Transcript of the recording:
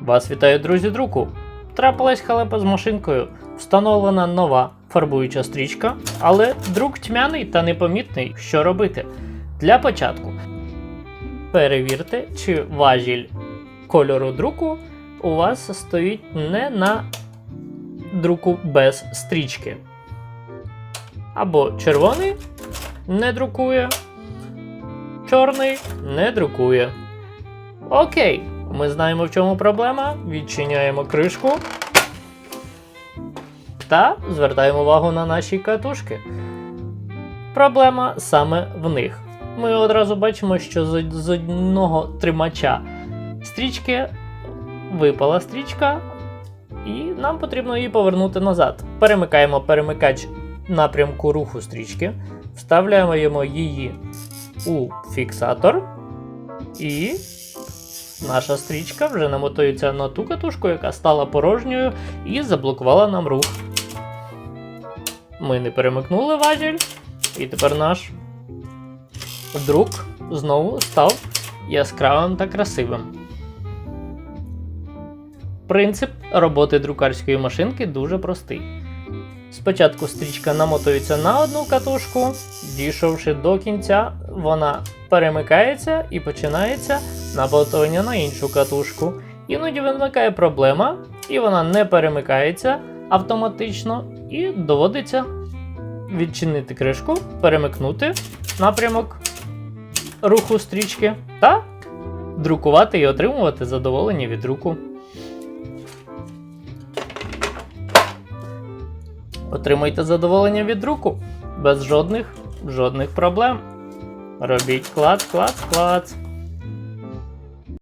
Вас вітаю, друзі, друку. Трапилась халепа з машинкою. Встановлена нова фарбуюча стрічка, але друк тьмяний та непомітний. Що робити? Для початку перевірте, чи важіль кольору друку у вас стоїть не на друку без стрічки. Або червоний не друкує, чорний не друкує. Окей, ми знаємо, в чому проблема. Відчиняємо кришку та звертаємо увагу на наші катушки. Проблема саме в них. Ми одразу бачимо, що з, одного тримача стрічки випала стрічка, і нам потрібно її повернути назад. Перемикаємо перемикач напрямку руху стрічки, вставляємо її у фіксатор і Наша стрічка вже намотується на ту катушку, яка стала порожньою і заблокувала нам рух. Ми не перемикнули важіль, і тепер наш друк знову став яскравим та красивим. Принцип роботи друкарської машинки дуже простий. Спочатку стрічка намотується на одну катушку, дійшовши до кінця, вона перемикається і починається намотування на іншу катушку. Іноді виникає проблема, і вона не перемикається автоматично, і доводиться відчинити кришку, перемикнути напрямок руху стрічки та друкувати і отримувати задоволення від друку. Отримуйте задоволення від друку без жодних жодних проблем. Робіть клац, клац, клац.